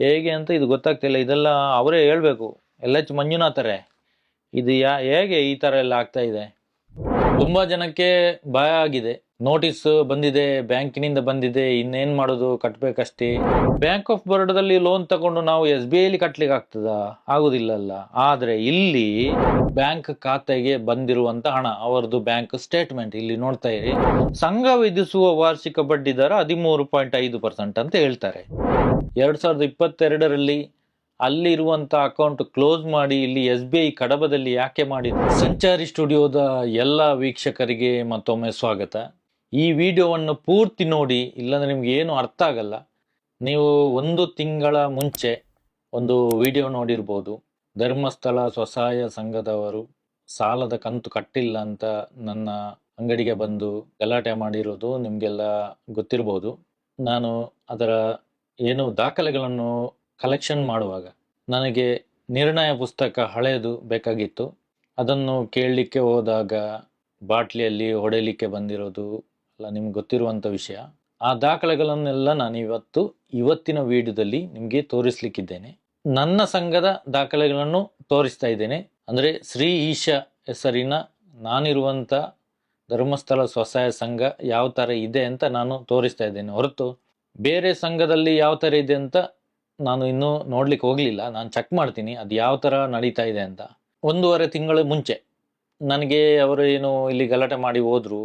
ಹೇಗೆ ಅಂತ ಇದು ಗೊತ್ತಾಗ್ತಿಲ್ಲ. ಇದೆಲ್ಲ ಅವರೇ ಹೇಳಬೇಕು. ಎಲ್ ಎಚ್ ಮಂಜುನಾಥರೆ. ಇದು ಯಾ ಹೇಗೆ ಈ ಥರ ಎಲ್ಲ ಆಗ್ತಾ ಇದೆ? ತುಂಬಾ ಜನಕ್ಕೆ ಭಯ ಆಗಿದೆ. ನೋಟಿಸ್ ಬಂದಿದೆ, ಬ್ಯಾಂಕಿನಿಂದ ಬಂದಿದೆ, ಇನ್ನೇನ್ ಮಾಡೋದು, ಕಟ್ಬೇಕಷ್ಟೇ. ಬ್ಯಾಂಕ್ ಆಫ್ ಬರೋಡದಲ್ಲಿ ಲೋನ್ ತಗೊಂಡು ನಾವು ಎಸ್ ಬಿ ಐಲಿ ಕಟ್ಲಿಕ್ಕೆ ಆಗ್ತದಾ? ಆಗುದಿಲ್ಲಲ್ಲ. ಆದ್ರೆ ಇಲ್ಲಿ ಬ್ಯಾಂಕ್ ಖಾತೆಗೆ ಬಂದಿರುವಂತ ಹಣ, ಅವರದು ಬ್ಯಾಂಕ್ ಸ್ಟೇಟ್ಮೆಂಟ್ ಇಲ್ಲಿ ನೋಡ್ತಾ ಇರಿ. ಸಂಘ ವಿಧಿಸುವ ವಾರ್ಷಿಕ ಬಡ್ಡಿ ದರ ಹದಿಮೂರು ಪಾಯಿಂಟ್ ಐದು ಪರ್ಸೆಂಟ್ ಅಂತ ಹೇಳ್ತಾರೆ. ಎರಡ್ ಸಾವಿರದ ಇಪ್ಪತ್ತೆರಡರಲ್ಲಿ ಅಲ್ಲಿ ಇರುವಂತ ಅಕೌಂಟ್ ಕ್ಲೋಸ್ ಮಾಡಿ ಇಲ್ಲಿ ಎಸ್ ಬಿ ಐ ಕಡಬದಲ್ಲಿ ಯಾಕೆ ಮಾಡಿದ್ರು? ಸಂಚಾರಿ ಸ್ಟುಡಿಯೋದ ಎಲ್ಲ ವೀಕ್ಷಕರಿಗೆ ಮತ್ತೊಮ್ಮೆ ಸ್ವಾಗತ. ಈ ವಿಡಿಯೋವನ್ನು ಪೂರ್ತಿ ನೋಡಿ, ಇಲ್ಲಾಂದರೆ ನಿಮ್ಗೆ ಏನು ಅರ್ಥ ಆಗಲ್ಲ. ನೀವು ಒಂದು ತಿಂಗಳ ಮುಂಚೆ ಒಂದು ವಿಡಿಯೋ ನೋಡಿರ್ಬೋದು. ಧರ್ಮಸ್ಥಳ ಸ್ವಸಹಾಯ ಸಂಘದವರು ಸಾಲದ ಕಂತು ಕಟ್ಟಿಲ್ಲ ಅಂತ ನನ್ನ ಅಂಗಡಿಗೆ ಬಂದು ಗಲಾಟೆ ಮಾಡಿರೋದು ನಿಮಗೆಲ್ಲ ಗೊತ್ತಿರ್ಬೋದು. ನಾನು ಅದರ ಏನು ದಾಖಲೆಗಳನ್ನು ಕಲೆಕ್ಷನ್ ಮಾಡುವಾಗ ನನಗೆ ನಿರ್ಣಯ ಪುಸ್ತಕ ಹಳೆಯದು ಬೇಕಾಗಿತ್ತು. ಅದನ್ನು ಕೇಳಲಿಕ್ಕೆ ಹೋದಾಗ ಬಾಟ್ಲಿಯಲ್ಲಿ ಹೊಡೆಯಲಿಕ್ಕೆ ಬಂದಿರೋದು ಎಲ್ಲ ನಿಮ್ಗೆ ಗೊತ್ತಿರುವಂಥ ವಿಷಯ. ಆ ದಾಖಲೆಗಳನ್ನೆಲ್ಲ ನಾನು ಇವತ್ತು ಇವತ್ತಿನ ವಿಡಿಯೋದಲ್ಲಿ ನಿಮಗೆ ತೋರಿಸ್ಲಿಕ್ಕಿದ್ದೇನೆ. ನನ್ನ ಸಂಘದ ದಾಖಲೆಗಳನ್ನು ತೋರಿಸ್ತಾ ಇದ್ದೇನೆ. ಅಂದರೆ ಶ್ರೀ ಈಶ ಹೆಸರಿನ ನಾನಿರುವಂಥ ಧರ್ಮಸ್ಥಳ ಸ್ವಸಹಾಯ ಸಂಘ ಯಾವ ಥರ ಇದೆ ಅಂತ ನಾನು ತೋರಿಸ್ತಾ ಇದ್ದೇನೆ. ಹೊರತು ಬೇರೆ ಸಂಘದಲ್ಲಿ ಯಾವ ಥರ ಇದೆ ಅಂತ ನಾನು ಇನ್ನೂ ನೋಡ್ಲಿಕ್ಕೆ ಹೋಗಲಿಲ್ಲ. ನಾನು ಚೆಕ್ ಮಾಡ್ತೀನಿ ಅದು ಯಾವ ಥರ ನಡೀತಾ ಇದೆ ಅಂತ. ಒಂದೂವರೆ ತಿಂಗಳ ಮುಂಚೆ ನನಗೆ ಅವರು ಏನು ಇಲ್ಲಿ ಗಲಾಟೆ ಮಾಡಿ ಹೋದ್ರು.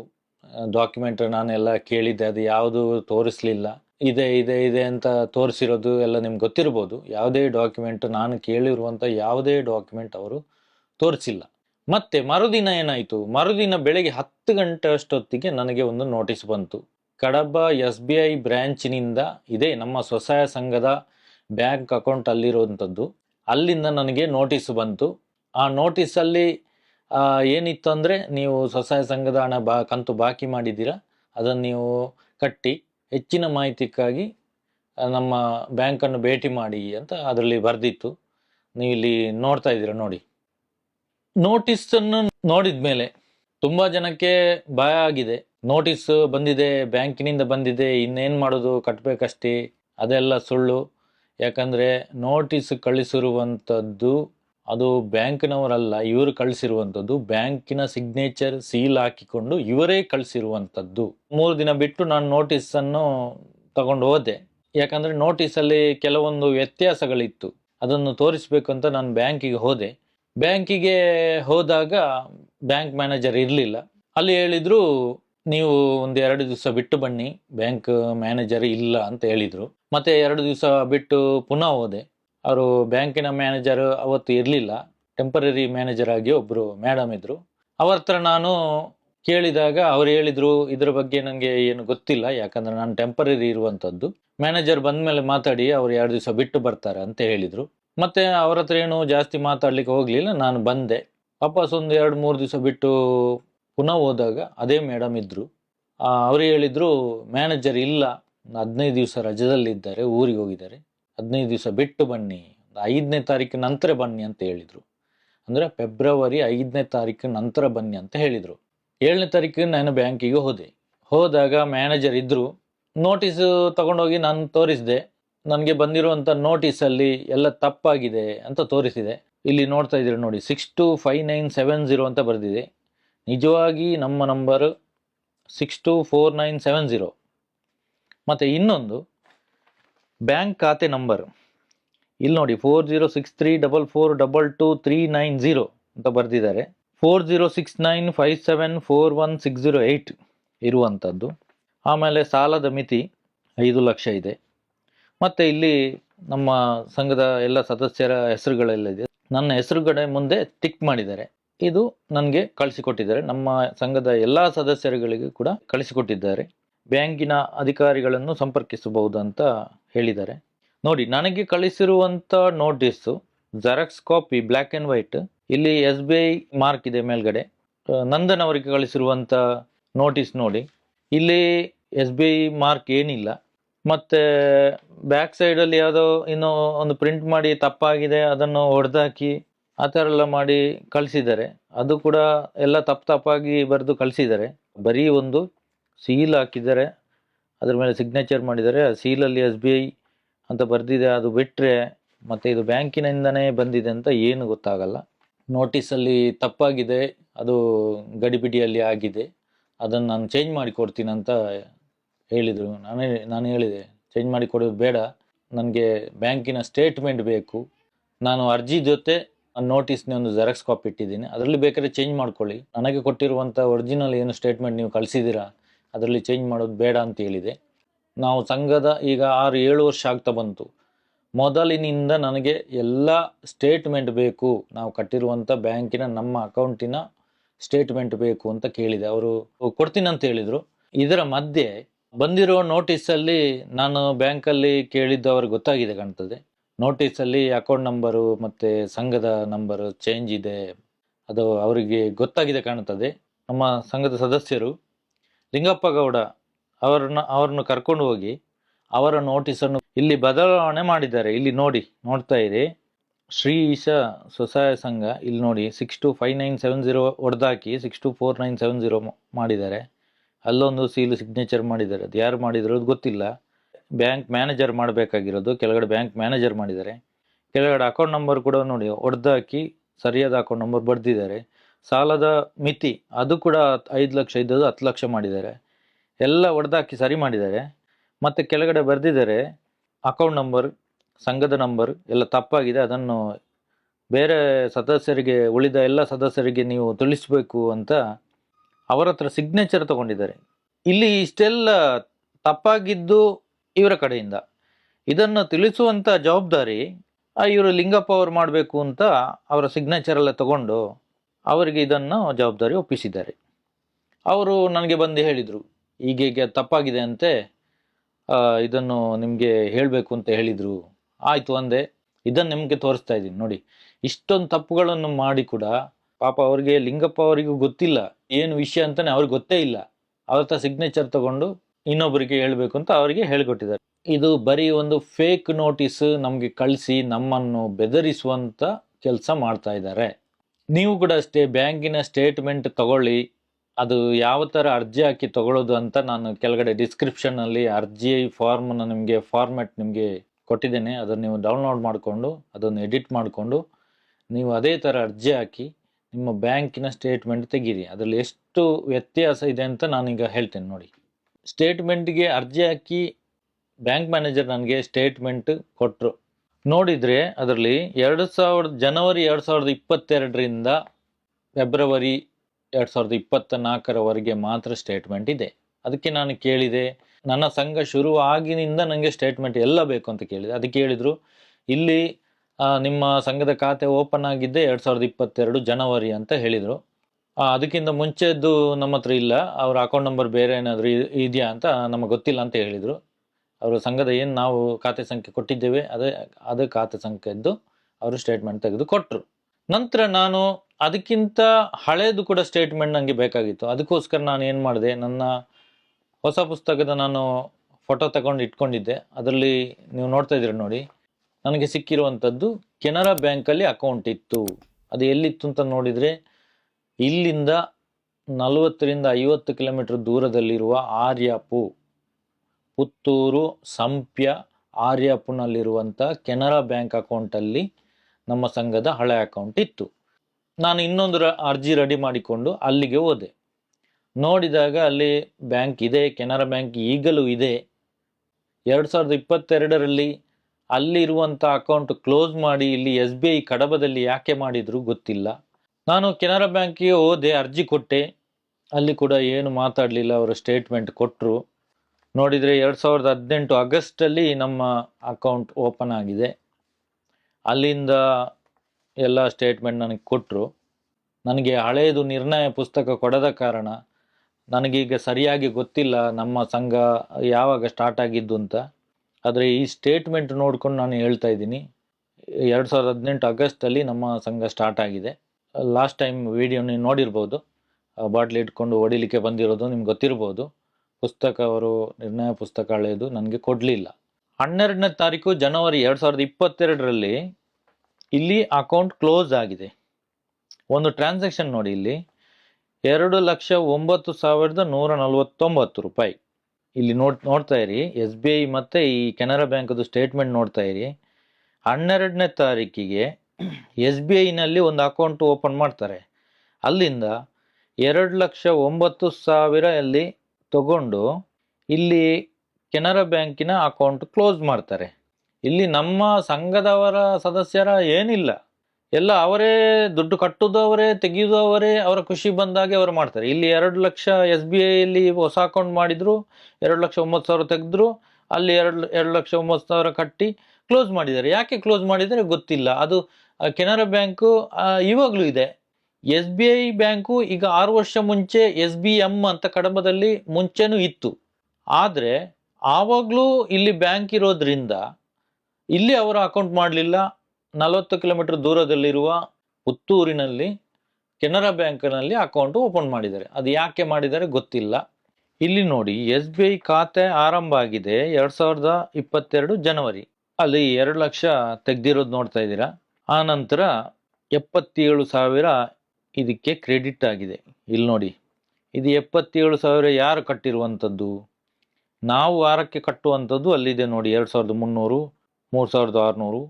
ಡಾಕ್ಯುಮೆಂಟ್ ನಾನೆಲ್ಲ ಕೇಳಿದ್ದೆ, ಅದು ಯಾವುದು ತೋರಿಸ್ಲಿಲ್ಲ. ಇದೆ ಇದೆ ಇದೆ ಅಂತ ತೋರಿಸಿರೋದು ಎಲ್ಲ ನಿಮ್ಗೆ ಗೊತ್ತಿರ್ಬೋದು. ಯಾವುದೇ ಡಾಕ್ಯುಮೆಂಟ್ ನಾನು ಕೇಳಿರುವಂಥ ಯಾವುದೇ ಡಾಕ್ಯುಮೆಂಟ್ ಅವರು ತೋರಿಸಿಲ್ಲ. ಮತ್ತೆ ಮರುದಿನ ಏನಾಯಿತು? ಮರುದಿನ ಬೆಳಗ್ಗೆ ಹತ್ತು ಗಂಟೆ ಅಷ್ಟೊತ್ತಿಗೆ ನನಗೆ ಒಂದು ನೋಟಿಸ್ ಬಂತು. ಕಡಬ ಎಸ್ ಬಿ ಐ ಬ್ರ್ಯಾಂಚಿನಿಂದ ಇದೆ ನಮ್ಮ ಸ್ವಸಹಾಯ ಸಂಘದ ಬ್ಯಾಂಕ್ ಅಕೌಂಟ್ ಅಲ್ಲಿರುವಂಥದ್ದು. ಅಲ್ಲಿಂದ ನನಗೆ ನೋಟಿಸ್ ಬಂತು. ಆ ನೋಟಿಸಲ್ಲಿ ಏನಿತ್ತು ಅಂದರೆ ನೀವು ಸ್ವಸಹಾಯ ಸಂಘದ ಹಣ ಬಾ, ಕಂತು ಬಾಕಿ ಮಾಡಿದ್ದೀರಾ, ಅದನ್ನು ನೀವು ಕಟ್ಟಿ ಹೆಚ್ಚಿನ ಮಾಹಿತಿಗಾಗಿ ನಮ್ಮ ಬ್ಯಾಂಕನ್ನು ಭೇಟಿ ಮಾಡಿ ಅಂತ ಅದರಲ್ಲಿ ಬರೆದಿತ್ತು. ನೀವು ಇಲ್ಲಿ ನೋಡ್ತಾ ಇದ್ದೀರಾ ನೋಡಿ. ನೋಟಿಸನ್ನು ನೋಡಿದ ಮೇಲೆ ತುಂಬ ಜನಕ್ಕೆ ಭಯ ಆಗಿದೆ. ನೋಟಿಸ್ ಬಂದಿದೆ, ಬ್ಯಾಂಕಿನಿಂದ ಬಂದಿದೆ, ಇನ್ನೇನು ಮಾಡೋದು ಕಟ್ಟಬೇಕಷ್ಟೇ ಅದೆಲ್ಲ ಸುಳ್ಳು. ಯಾಕಂದರೆ ನೋಟಿಸ್ ಕಳಿಸಿರುವಂಥದ್ದು ಅದು ಬ್ಯಾಂಕ್ನವರಲ್ಲ, ಇವರು ಕಳಿಸಿರುವಂಥದ್ದು. ಬ್ಯಾಂಕಿನ ಸಿಗ್ನೇಚರ್ ಸೀಲ್ ಹಾಕಿಕೊಂಡು ಇವರೇ ಕಳಿಸಿರುವಂಥದ್ದು. ಮೂರು ದಿನ ಬಿಟ್ಟು ನಾನು ನೋಟಿಸನ್ನು ತಗೊಂಡು ಹೋದೆ. ಯಾಕಂದರೆ ನೋಟಿಸಲ್ಲಿ ಕೆಲವೊಂದು ವ್ಯತ್ಯಾಸಗಳಿತ್ತು. ಅದನ್ನು ತೋರಿಸಬೇಕು ಅಂತ ನಾನು ಬ್ಯಾಂಕಿಗೆ ಹೋದೆ. ಬ್ಯಾಂಕಿಗೆ ಹೋದಾಗ ಬ್ಯಾಂಕ್ ಮ್ಯಾನೇಜರ್ ಇರಲಿಲ್ಲ. ಅಲ್ಲಿ ಹೇಳಿದರು, ನೀವು ಒಂದು ಎರಡು ದಿವಸ ಬಿಟ್ಟು ಬನ್ನಿ. ಬ್ಯಾಂಕ್ ಮ್ಯಾನೇಜರ್ ಇಲ್ಲ ಅಂತ ಹೇಳಿದರು. ಮತ್ತೆ ಎರಡು ದಿವಸ ಬಿಟ್ಟು ಪುನಃ ಹೋದೆ. ಅವರು ಬ್ಯಾಂಕಿನ ಮ್ಯಾನೇಜರ್ ಅವತ್ತು ಇರಲಿಲ್ಲ. ಟೆಂಪರರಿ ಮ್ಯಾನೇಜರ್ ಆಗಿ ಒಬ್ಬರು ಮೇಡಮ್ ಇದ್ದರು ಅವ್ರ ಹತ್ರ ನಾನು ಕೇಳಿದಾಗ ಅವ್ರು ಹೇಳಿದರು, ಇದರ ಬಗ್ಗೆ ನನಗೆ ಏನು ಗೊತ್ತಿಲ್ಲ. ಯಾಕಂದ್ರೆ ನಾನು ಟೆಂಪರರಿ ಇರುವಂಥದ್ದು. ಮ್ಯಾನೇಜರ್ ಬಂದ ಮೇಲೆ ಮಾತಾಡಿ ಅವ್ರು ಎರಡು ದಿವಸ ಬಿಟ್ಟು ಬರ್ತಾರೆ ಅಂತ ಹೇಳಿದರು. ಮತ್ತೆ ಅವ್ರ ಹತ್ರ ಏನು ಜಾಸ್ತಿ ಮಾತಾಡ್ಲಿಕ್ಕೆ ಹೋಗಲಿಲ್ಲ. ನಾನು ಬಂದೆ. ವಾಪಸ್ ಒಂದು ಎರಡು, ಮೂರು ದಿವಸ ಬಿಟ್ಟು ಪುನಃ ಹೋದಾಗ ಅದೇ ಮೇಡಮ್ ಇದ್ದರು ಅವರು ಹೇಳಿದರು ಮ್ಯಾನೇಜರ್ ಇಲ್ಲ. ಹದಿನೈದು ದಿವಸ ರಜದಲ್ಲಿದ್ದಾರೆ. ಊರಿಗೆ ಹೋಗಿದ್ದಾರೆ. ಹದಿನೈದು ದಿವಸ ಬಿಟ್ಟು ಬನ್ನಿ ಐದನೇ ತಾರೀಕು ನಂತರ ಬನ್ನಿ ಅಂತ ಹೇಳಿದರು. ಅಂದರೆ ಫೆಬ್ರವರಿ ಐದನೇ ತಾರೀಕು ನಂತರ ಬನ್ನಿ ಅಂತ ಹೇಳಿದರು. ಏಳನೇ ತಾರೀಕು ನಾನು ಬ್ಯಾಂಕಿಗೆ ಹೋದೆ. ಹೋದಾಗ ಮ್ಯಾನೇಜರ್ ಇದ್ದರು ನೋಟಿಸು ತಗೊಂಡೋಗಿ ನಾನು ತೋರಿಸಿದೆ. ನನಗೆ ಬಂದಿರುವಂಥ ನೋಟಿಸಲ್ಲಿ ಎಲ್ಲ ತಪ್ಪಾಗಿದೆ ಅಂತ ತೋರಿಸಿದೆ. ಇಲ್ಲಿ ನೋಡ್ತಾ ಇದ್ದೀರಿ ನೋಡಿ, six two five nine seven zero ಅಂತ ಬರೆದಿದೆ. ನಿಜವಾಗಿ ನಮ್ಮ number six two four nine seven zero ಮತ್ತು ಇನ್ನೊಂದು ಬ್ಯಾಂಕ್ ಖಾತೆ ನಂಬರ್. ಇಲ್ಲಿ ನೋಡಿ four zero six three double four double two three nine zero ಅಂತ ಬರೆದಿದ್ದಾರೆ. Four zero six nine five seven four one six zero eight ಇರುವಂಥದ್ದು ಆಮೇಲೆ ಸಾಲದ ಮಿತಿ ಐದು ಲಕ್ಷ ಇದೆ. ಮತ್ತು ಇಲ್ಲಿ ನಮ್ಮ ಸಂಘದ ಎಲ್ಲ ಸದಸ್ಯರ ಹೆಸರುಗಳೆಲ್ಲ ಇದೆ. ನನ್ನ ಹೆಸರುಗಡೆ ಮುಂದೆ ಟಿಕ್ ಮಾಡಿದ್ದಾರೆ. ಇದು ನನಗೆ ಕಳಿಸಿಕೊಟ್ಟಿದ್ದಾರೆ. ನಮ್ಮ ಸಂಘದ ಎಲ್ಲ ಸದಸ್ಯರುಗಳಿಗೆ ಕೂಡ ಕಳಿಸಿಕೊಟ್ಟಿದ್ದಾರೆ. ಬ್ಯಾಂಕಿನ ಅಧಿಕಾರಿಗಳನ್ನು ಸಂಪರ್ಕಿಸಬಹುದು ಅಂತ ಹೇಳಿದ್ದಾರೆ. ನೋಡಿ, ನನಗೆ ಕಳಿಸಿರುವಂಥ notice xerox copy black and white ಇಲ್ಲಿ ಎಸ್ ಬಿ ಐ ಮಾರ್ಕ್ ಇದೆ ಮೇಲ್ಗಡೆ. ನಂದನ್ ಅವರಿಗೆ ಕಳಿಸಿರುವಂಥ ನೋಟಿಸ್ ನೋಡಿ. ಇಲ್ಲಿ ಎಸ್ ಬಿ ಐ ಮಾರ್ಕ್ ಏನಿಲ್ಲ. ಮತ್ತು ಬ್ಯಾಕ್ ಸೈಡಲ್ಲಿ ಯಾವುದೋ ಇನ್ನೂ ಒಂದು ಪ್ರಿಂಟ್ ಮಾಡಿ ತಪ್ಪಾಗಿದೆ, ಅದನ್ನು ಹೊಡೆದಾಕಿ ಆ ಥರ ಎಲ್ಲ ಮಾಡಿ ಕಳಿಸಿದ್ದಾರೆ. ಅದು ಕೂಡ ಎಲ್ಲ ತಪ್ಪು ತಪ್ಪಾಗಿ ಬರೆದು ಕಳಿಸಿದ್ದಾರೆ. ಬರೀ ಒಂದು ಸೀಲ್ ಹಾಕಿದ್ದಾರೆ. ಅದ್ರ ಮೇಲೆ ಸಿಗ್ನೇಚರ್ ಮಾಡಿದ್ದಾರೆ. ಸೀಲಲ್ಲಿ ಎಸ್ ಬಿ ಐ ಅಂತ ಬರೆದಿದೆ. ಅದು ಬಿಟ್ಟರೆ ಮತ್ತು ಇದು ಬ್ಯಾಂಕಿನಿಂದನೇ ಬಂದಿದೆ ಅಂತ ಏನು ಗೊತ್ತಾಗಲ್ಲ. ನೋಟಿಸಲ್ಲಿ ತಪ್ಪಾಗಿದೆ. ಅದು ಗಡಿಬಿಡಿಯಲ್ಲಿ ಆಗಿದೆ. ಅದನ್ನು ನಾನು ಚೇಂಜ್ ಮಾಡಿ ಕೊಡ್ತೀನಿ ಅಂತ ಹೇಳಿದರು. ನಾನೇ, ನಾನು ಹೇಳಿದೆ ಚೇಂಜ್ ಮಾಡಿ ಕೊಡೋದು ಬೇಡ. ನನಗೆ ಬ್ಯಾಂಕಿನ ಸ್ಟೇಟ್ಮೆಂಟ್ ಬೇಕು. ನಾನು ಅರ್ಜಿ ಜೊತೆ ನೋಟಿಸ್ನ ಒಂದು ಜೆರಾಕ್ಸ್ ಕಾಪಿ ಇಟ್ಟಿದ್ದೀನಿ. ಅದರಲ್ಲಿ ಬೇಕಾದ್ರೆ ಚೇಂಜ್ ಮಾಡ್ಕೊಳ್ಳಿ. ನನಗೆ ಕೊಟ್ಟಿರುವಂಥ ಒರಿಜಿನಲ್ ಏನು ಸ್ಟೇಟ್ಮೆಂಟ್ ನೀವು ಕಳಿಸಿದ್ದೀರಾ? ಅದರಲ್ಲಿ ಚೇಂಜ್ ಮಾಡೋದು ಬೇಡ ಅಂತ ಹೇಳಿದೆ. ನಾವು ಸಂಘದ ಈಗ ಆರು, ಏಳು ವರ್ಷ ಆಗ್ತಾ ಬಂತು. ಮೊದಲಿನಿಂದ ನನಗೆ ಎಲ್ಲ ಸ್ಟೇಟ್ಮೆಂಟ್ ಬೇಕು. ನಾವು ಕಟ್ಟಿರುವಂಥ ಬ್ಯಾಂಕಿನ ನಮ್ಮ ಅಕೌಂಟಿನ ಸ್ಟೇಟ್ಮೆಂಟ್ ಬೇಕು ಅಂತ ಕೇಳಿದೆ. ಅವರು ಕೊಡ್ತೀನಿ ಅಂತ ಹೇಳಿದರು. ಇದರ ಮಧ್ಯೆ ಬಂದಿರೋ ನೋಟಿಸಲ್ಲಿ ನಾನು ಬ್ಯಾಂಕಲ್ಲಿ ಕೇಳಿದ್ದು ಅವ್ರಿಗೆ ಗೊತ್ತಾಗಿದೆ ಕಾಣ್ತದೆ. ನೋಟಿಸಲ್ಲಿ ಅಕೌಂಟ್ ನಂಬರು ಮತ್ತು ಸಂಘದ ನಂಬರು ಚೇಂಜ್ ಇದೆ. ಅದು ಅವರಿಗೆ ಗೊತ್ತಾಗಿದೆ ಕಾಣುತ್ತದೆ ನಮ್ಮ ಸಂಘದ ಸದಸ್ಯರು ಲಿಂಗಪ್ಪ ಗೌಡ ಅವರನ್ನ, ಅವರನ್ನು ಕರ್ಕೊಂಡು ಹೋಗಿ ಅವರ ನೋಟಿಸನ್ನು ಇಲ್ಲಿ ಬದಲಾವಣೆ ಮಾಡಿದ್ದಾರೆ. ಇಲ್ಲಿ ನೋಡಿ, ನೋಡ್ತಾ ಇರಿ. ಶ್ರೀ ಈಶಾ ಸ್ವಸಹಾಯ ಸಂಘ ಇಲ್ಲಿ ನೋಡಿ six two five nine seven zero ಹೊಡೆದಾಕಿ six two four nine seven zero ಮಾಡಿದ್ದಾರೆ. ಅಲ್ಲೊಂದು ಸೀಲು ಸಿಗ್ನೇಚರ್ ಮಾಡಿದ್ದಾರೆ. ಅದು ಯಾರು ಮಾಡಿದ್ರು ಅದು ಗೊತ್ತಿಲ್ಲ. ಬ್ಯಾಂಕ್ ಮ್ಯಾನೇಜರ್ ಮಾಡಬೇಕಾಗಿರೋದು. ಕೆಳಗಡೆ ಬ್ಯಾಂಕ್ ಮ್ಯಾನೇಜರ್ ಮಾಡಿದ್ದಾರೆ. ಕೆಳಗಡೆ ಅಕೌಂಟ್ ನಂಬರ್ ಕೂಡ ನೋಡಿ, ಹೊಡೆದಾಕಿ ಸರಿಯಾದ ಅಕೌಂಟ್ ನಂಬರ್ ಬರೆದಿದ್ದಾರೆ. ಸಾಲದ ಮಿತಿ, ಅದು ಕೂಡ ಐದು ಲಕ್ಷ ಇದ್ದದ್ದು ಹತ್ತು ಲಕ್ಷ ಮಾಡಿದ್ದಾರೆ. ಎಲ್ಲ ಒಡೆದಾಕಿ ಸರಿ ಮಾಡಿದ್ದಾರೆ. ಮತ್ತು ಕೆಳಗಡೆ ಬರೆದಿದ್ದಾರೆ ಅಕೌಂಟ್ ನಂಬರ್ ಸಂಘದ ನಂಬರ್ ಎಲ್ಲ ತಪ್ಪಾಗಿದೆ. ಅದನ್ನು ಬೇರೆ ಸದಸ್ಯರಿಗೆ, ಉಳಿದ ಎಲ್ಲ ಸದಸ್ಯರಿಗೆ ನೀವು ತಿಳಿಸಬೇಕು ಅಂತ ಅವರ ಹತ್ರ ಸಿಗ್ನೇಚರ್ ತಗೊಂಡಿದ್ದಾರೆ. ಇಲ್ಲಿ ಇಷ್ಟೆಲ್ಲ ತಪ್ಪಾಗಿದ್ದು ಇವರ ಕಡೆಯಿಂದ. ಇದನ್ನು ತಿಳಿಸುವಂಥ ಜವಾಬ್ದಾರಿ ಇವರು ಲಿಂಗಪ್ಪ ಅವ್ರು ಮಾಡಬೇಕು ಅಂತ ಅವರ ಸಿಗ್ನೇಚರ್ ಎಲ್ಲ ತಗೊಂಡು ಅವರಿಗೆ ಇದನ್ನು ಜವಾಬ್ದಾರಿ ಒಪ್ಪಿಸಿದ್ದಾರೆ. ಅವರು ನನಗೆ ಬಂದು ಹೇಳಿದರು, ಹೀಗೆ ತಪ್ಪಾಗಿದೆ ಅಂತೆ ಇದನ್ನು ನಿಮಗೆ ಹೇಳಬೇಕು ಅಂತ ಹೇಳಿದರು. ಆಯಿತು ಅಂದೆ, ಇದನ್ನು ನಿಮಗೆ ತೋರಿಸ್ತಾ ಇದ್ದೀನಿ, ನೋಡಿ. ಇಷ್ಟೊಂದು ತಪ್ಪುಗಳನ್ನು ಮಾಡಿ ಕೂಡ ಪಾಪ ಅವರಿಗೆ, ಲಿಂಗಪ್ಪ ಅವರಿಗೂ ಗೊತ್ತಿಲ್ಲ, ಏನು ವಿಷಯ ಅಂತಾನೆ ಅವ್ರಿಗೆ ಗೊತ್ತೇ ಇಲ್ಲ. ಅವ್ರ ಹತ್ರ ಸಿಗ್ನೇಚರ್ ತಗೊಂಡು ಇನ್ನೊಬ್ಬರಿಗೆ ಹೇಳಬೇಕು ಅಂತ ಅವರಿಗೆ ಹೇಳಿಕೊಟ್ಟಿದ್ದಾರೆ. ಇದು ಬರೀ ಒಂದು ಫೇಕ್ ನೋಟಿಸ್ ನಮಗೆ ಕಳಿಸಿ ನಮ್ಮನ್ನು ಬೆದರಿಸುವಂಥ ಕೆಲಸ ಮಾಡ್ತಾ ಇದ್ದಾರೆ. ನೀವು ಕೂಡ ಅಷ್ಟೇ ಬ್ಯಾಂಕಿನ ಸ್ಟೇಟ್ಮೆಂಟ್ ತಗೊಳ್ಳಿ, ಅದು ಯಾವ ಥರ ಅರ್ಜಿ ಹಾಕಿ ತಗೊಳ್ಳೋದು ಅಂತ ನಾನು ಕೆಳಗಡೆ ಡಿಸ್ಕ್ರಿಪ್ಷನಲ್ಲಿ ಅರ್ಜಿ ಫಾರ್ಮನ್ನು ನಿಮಗೆ ಫಾರ್ಮ್ಯಾಟ್ ನಿಮಗೆ ಕೊಟ್ಟಿದ್ದೇನೆ. ಅದನ್ನು ನೀವು ಡೌನ್ಲೋಡ್ ಮಾಡಿಕೊಂಡು, ಅದನ್ನು ಎಡಿಟ್ ಮಾಡಿಕೊಂಡು, ನೀವು ಅದೇ ಥರ ಅರ್ಜಿ ಹಾಕಿ ನಿಮ್ಮ ಬ್ಯಾಂಕಿನ ಸ್ಟೇಟ್ಮೆಂಟ್ ತೆಗೀರಿ. ಅದರಲ್ಲಿ ಎಷ್ಟು ವ್ಯತ್ಯಾಸ ಇದೆ ಅಂತ ನಾನೀಗ ಹೇಳ್ತೇನೆ ನೋಡಿ. ಸ್ಟೇಟ್ಮೆಂಟ್ಗೆ ಅರ್ಜಿ ಹಾಕಿ ಬ್ಯಾಂಕ್ ಮ್ಯಾನೇಜರ್ ನನಗೆ ಸ್ಟೇಟ್ಮೆಂಟ್ ಕೊಟ್ಟರು ನೋಡಿದರೆ ಅದರಲ್ಲಿ ಎರಡು ಸಾವಿರದ, ಜನವರಿ ಎರಡು ಸಾವಿರದ ಇಪ್ಪತ್ತೆರಡರಿಂದ ಫೆಬ್ರವರಿ ಎರಡು ಸಾವಿರದ ಇಪ್ಪತ್ತ ನಾಲ್ಕರವರೆಗೆ ಮಾತ್ರ ಸ್ಟೇಟ್ಮೆಂಟ್ ಇದೆ. ಅದಕ್ಕೆ ನಾನು ಕೇಳಿದೆ, ನನ್ನ ಸಂಘ ಶುರು ಆಗಿನಿಂದ ನನಗೆ ಸ್ಟೇಟ್ಮೆಂಟ್ ಎಲ್ಲ ಬೇಕು ಅಂತ ಕೇಳಿದೆ. ಅದಕ್ಕೆ ಹೇಳಿದರು, ಇಲ್ಲಿ ನಿಮ್ಮ ಸಂಘದ ಖಾತೆ ಓಪನ್ ಆಗಿದ್ದೆ ಎರಡು ಸಾವಿರದ ಇಪ್ಪತ್ತೆರಡು ಜನವರಿ ಅಂತ ಹೇಳಿದರು. ಅದಕ್ಕಿಂತ ಮುಂಚೆದ್ದು ನಮ್ಮ ಹತ್ರ ಇಲ್ಲ, ಅವ್ರ ಅಕೌಂಟ್ ನಂಬರ್ ಬೇರೆ ಏನಾದರೂ ಇದೆಯಾ ಅಂತ ನಮಗೆ ಗೊತ್ತಿಲ್ಲ ಅಂತ ಹೇಳಿದರು. ಅವರ ಸಂಘದ ಏನು ನಾವು ಖಾತೆ ಸಂಖ್ಯೆ ಕೊಟ್ಟಿದ್ದೇವೆ, ಅದೇ ಅದೇ ಖಾತೆ ಸಂಖ್ಯೆದ್ದು ಅವರು ಸ್ಟೇಟ್ಮೆಂಟ್ ತೆಗೆದು ಕೊಟ್ಟರು ನಂತರ ನಾನು ಅದಕ್ಕಿಂತ ಹಳೇದು ಕೂಡ ಸ್ಟೇಟ್ಮೆಂಟ್ ನನಗೆ ಬೇಕಾಗಿತ್ತು. ಅದಕ್ಕೋಸ್ಕರ ನಾನು ಏನು ಮಾಡಿದೆ, ನನ್ನ ಹೊಸ ಪುಸ್ತಕದ ನಾನು ಫೋಟೋ ತಗೊಂಡು ಇಟ್ಕೊಂಡಿದ್ದೆ. ಅದರಲ್ಲಿ ನೀವು ನೋಡ್ತಾ ಇದ್ದೀರಿ ನೋಡಿ, ನನಗೆ ಸಿಕ್ಕಿರುವಂಥದ್ದು ಕೆನರಾ ಬ್ಯಾಂಕಲ್ಲಿ ಅಕೌಂಟ್ ಇತ್ತು. ಅದು ಎಲ್ಲಿತ್ತು ಅಂತ ನೋಡಿದರೆ, ಇಲ್ಲಿಂದ ನಲವತ್ತರಿಂದ ಐವತ್ತು ಕಿಲೋಮೀಟರ್ ದೂರದಲ್ಲಿರುವ ಆರ್ಯಾಪು. ಪುತ್ತೂರು, ಸಂಪ್ಯ ಆರ್ಯಾಪುನಲ್ಲಿರುವಂಥ ಕೆನರಾ ಬ್ಯಾಂಕ್ ಅಕೌಂಟಲ್ಲಿ ನಮ್ಮ ಸಂಘದ ಹಳೆ ಅಕೌಂಟ್ ಇತ್ತು. ನಾನು ಇನ್ನೊಂದು ಅರ್ಜಿ ರೆಡಿ ಮಾಡಿಕೊಂಡು ಅಲ್ಲಿಗೆ ಹೋದೆ. ನೋಡಿದಾಗ ಅಲ್ಲಿ ಬ್ಯಾಂಕ್ ಇದೆ, ಕೆನರಾ ಬ್ಯಾಂಕ್ ಈಗಲೂ ಇದೆ. ಎರಡು ಸಾವಿರದ ಇಪ್ಪತ್ತೆರಡರಲ್ಲಿ ಅಲ್ಲಿರುವಂಥ ಅಕೌಂಟ್ ಕ್ಲೋಸ್ ಮಾಡಿ ಇಲ್ಲಿ ಎಸ್ ಬಿ ಐ ಕಡಬದಲ್ಲಿ ಯಾಕೆ ಮಾಡಿದ್ರು ಗೊತ್ತಿಲ್ಲ. ನಾನು ಕೆನರಾ ಬ್ಯಾಂಕಿಗೆ ಹೋದೆ, ಅರ್ಜಿ ಕೊಟ್ಟೆ. ಅಲ್ಲಿ ಕೂಡ ಏನು ಮಾತಾಡಲಿಲ್ಲ, ಅವರು ಸ್ಟೇಟ್ಮೆಂಟ್ ಕೊಟ್ಟರು. ನೋಡಿದರೆ ಎರಡು ಸಾವಿರದ ಹದಿನೆಂಟು ಆಗಸ್ಟಲ್ಲಿ ನಮ್ಮ ಅಕೌಂಟ್ ಓಪನ್ ಆಗಿದೆ. ಅಲ್ಲಿಂದ ಎಲ್ಲ ಸ್ಟೇಟ್ಮೆಂಟ್ ನನಗೆ ಕೊಟ್ಟರು ನನಗೆ ಹಳೆಯದು ನಿರ್ಣಯ ಪುಸ್ತಕ ಕೊಡದ ಕಾರಣ ನನಗೀಗ ಸರಿಯಾಗಿ ಗೊತ್ತಿಲ್ಲ ನಮ್ಮ ಸಂಘ ಯಾವಾಗ ಸ್ಟಾರ್ಟ್ ಆಗಿದ್ದು ಅಂತ. ಆದರೆ ಈ ಸ್ಟೇಟ್ಮೆಂಟ್ ನೋಡ್ಕೊಂಡು ನಾನು ಹೇಳ್ತಾ ಇದ್ದೀನಿ. ಎರಡು ಸಾವಿರದ ಹದಿನೆಂಟು ಆಗಸ್ಟಲ್ಲಿ ನಮ್ಮ ಸಂಘ ಸ್ಟಾರ್ಟ್ ಆಗಿದೆ. ಲಾಸ್ಟ್ ಟೈಮ್ ವಿಡಿಯೋ ನೀವು ನೋಡಿರ್ಬೋದು. ಬಾಟ್ಲಿ ಇಟ್ಕೊಂಡು ಹೊಡಿಲಿಕ್ಕೆ ಬಂದಿರೋದು ನಿಮ್ಗೆ ಗೊತ್ತಿರ್ಬೋದು. ಪುಸ್ತಕ ಅವರು ನಿರ್ಣಯ ಪುಸ್ತಕ ಹಳೆಯದು, ನನಗೆ ಕೊಡಲಿಲ್ಲ. ಹನ್ನೆರಡನೇ ತಾರೀಕು ಜನವರಿ ಎರಡು ಸಾವಿರದ ಇಪ್ಪತ್ತೆರಡರಲ್ಲಿ ಇಲ್ಲಿ ಅಕೌಂಟ್ ಕ್ಲೋಸ್ ಆಗಿದೆ. ಒಂದು ಟ್ರಾನ್ಸಾಕ್ಷನ್ ನೋಡಿ ಇಲ್ಲಿ. ಎರಡು ಲಕ್ಷ ಒಂಬತ್ತು ಸಾವಿರದ ನೂರ ನಲವತ್ತೊಂಬತ್ತು ರೂಪಾಯಿ. ಇಲ್ಲಿ ನೋಡ್, ನೋಡ್ತಾ ಇರಿ ಎಸ್ ಬಿ ಐ ಮತ್ತು ಈ ಕೆನರಾ ಬ್ಯಾಂಕದು ಸ್ಟೇಟ್ಮೆಂಟ್ ನೋಡ್ತಾ ಇರಿ. ಹನ್ನೆರಡನೇ ತಾರೀಕಿಗೆ ಎಸ್ ಬಿ ಐನಲ್ಲಿ ಒಂದು ಅಕೌಂಟ್ ಓಪನ್ ಮಾಡ್ತಾರೆ. ಅಲ್ಲಿಂದ ಎರಡು ಲಕ್ಷ ಒಂಬತ್ತು ಸಾವಿರ ಅಲ್ಲಿ ತಗೊಂಡು ಇಲ್ಲಿ ಕೆನರಾ ಬ್ಯಾಂಕಿನ ಅಕೌಂಟ್ ಕ್ಲೋಸ್ ಮಾಡ್ತಾರೆ. ಇಲ್ಲಿ ನಮ್ಮ ಸಂಘದವರ ಸದಸ್ಯರ ಏನಿಲ್ಲ. ಎಲ್ಲ ಅವರೇ ದುಡ್ಡು ಕಟ್ಟುದು ಅವರೇ ಅವರೇ ಖುಷಿ ಬಂದಾಗೆ ಅವರು ಮಾಡ್ತಾರೆ. ಇಲ್ಲಿ ಎರಡು ಲಕ್ಷ ಎಸ್ ಬಿ ಐಲ್ಲಿ ಹೊಸ ಅಕೌಂಟ್ ಮಾಡಿದ್ರು, ಎರಡು ಲಕ್ಷ ಒಂಬತ್ತು ಸಾವಿರ ತೆಗೆದ್ರು, ಅಲ್ಲಿ ಎರಡು ಎರಡು ಲಕ್ಷ ಒಂಬತ್ತು ಸಾವಿರ ಕಟ್ಟಿ ಕ್ಲೋಸ್ ಮಾಡಿದ್ದಾರೆ. ಯಾಕೆ ಕ್ಲೋಸ್ ಮಾಡಿದರೆ ಗೊತ್ತಿಲ್ಲ. ಅದು ಕೆನರಾ ಬ್ಯಾಂಕು ಇವಾಗಲೂ ಇದೆ. ಎಸ್ ಬಿ ಐ ಬ್ಯಾಂಕು ಈಗ ಆರು ವರ್ಷ ಮುಂಚೆ ಎಸ್ ಬಿ ಎಂ ಅಂತ ಕಡಬದಲ್ಲಿ ಮುಂಚೆನೂ ಇತ್ತು. ಆದರೆ ಆವಾಗಲೂ ಇಲ್ಲಿ ಬ್ಯಾಂಕ್ ಇರೋದ್ರಿಂದ ಇಲ್ಲಿ ಅವರ ಅಕೌಂಟ್ ಮಾಡಲಿಲ್ಲ. ನಲವತ್ತು ಕಿಲೋಮೀಟರ್ ದೂರದಲ್ಲಿರುವ ಪುತ್ತೂರಿನಲ್ಲಿ ಕೆನರಾ ಬ್ಯಾಂಕ್ನಲ್ಲಿ ಅಕೌಂಟ್ ಓಪನ್ ಮಾಡಿದ್ದಾರೆ. ಅದು ಯಾಕೆ ಮಾಡಿದ್ದಾರೆ ಗೊತ್ತಿಲ್ಲ. ಇಲ್ಲಿ ನೋಡಿ ಎಸ್ ಬಿ ಐ ಖಾತೆ ಆರಂಭ ಆಗಿದೆ ಎರಡು ಸಾವಿರದ ಇಪ್ಪತ್ತೆರಡು ಜನವರಿ. ಅಲ್ಲಿ ಎರಡು ಲಕ್ಷ ತೆಗ್ದಿರೋದು ನೋಡ್ತಾ ಇದ್ದೀರಾ? ಆ ನಂತರ ಎಪ್ಪತ್ತೇಳು ಸಾವಿರ ಇದಕ್ಕೆ ಕ್ರೆಡಿಟ್ ಆಗಿದೆ. ಇಲ್ಲಿ ನೋಡಿ, ಇದು ಎಪ್ಪತ್ತೇಳು ಸಾವಿರ ಯಾರು ಕಟ್ಟಿರುವಂಥದ್ದು? ನಾವು ವಾರಕ್ಕೆ ಕಟ್ಟುವಂಥದ್ದು ಅಲ್ಲಿದೆ ನೋಡಿ, ಎರಡು ಸಾವಿರದ ಮುನ್ನೂರು, ಮೂರು ಸಾವಿರದ ಆರುನೂರು.